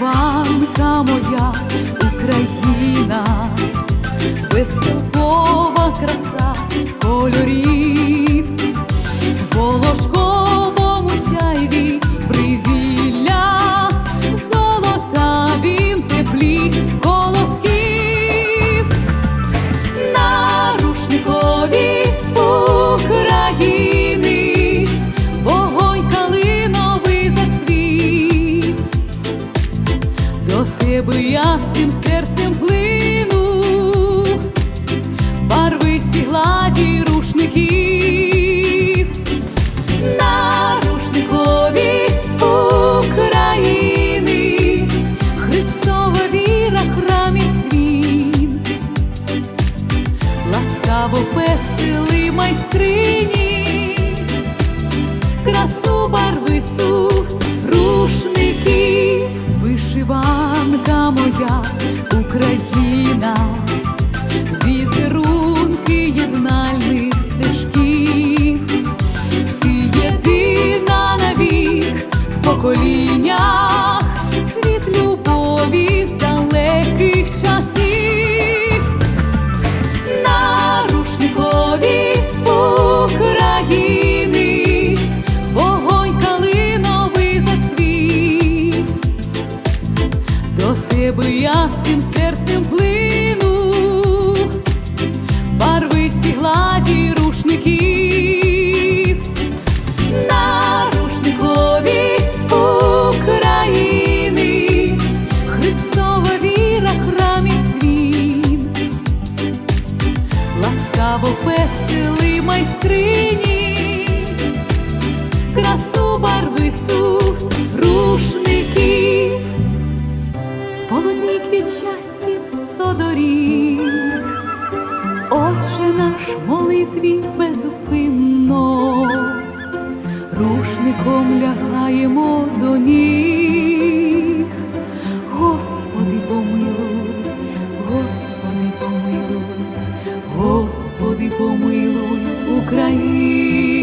вишиванка моя Україна, веселкова краса кольорів, волошко. тебе я всім серцем плину, барви всі гладі. Моя Україна, я всім серцем плину, барвисті гладі рушників. На рушникові України. Христова віра, храмів дзвін. Ласкаво пестили майстрині, квітчасті сто доріг, Отче наш молитві безупинно, рушником лягаємо до ніг, Господи помилуй, Господи помилуй. Господи, помилуй Україну.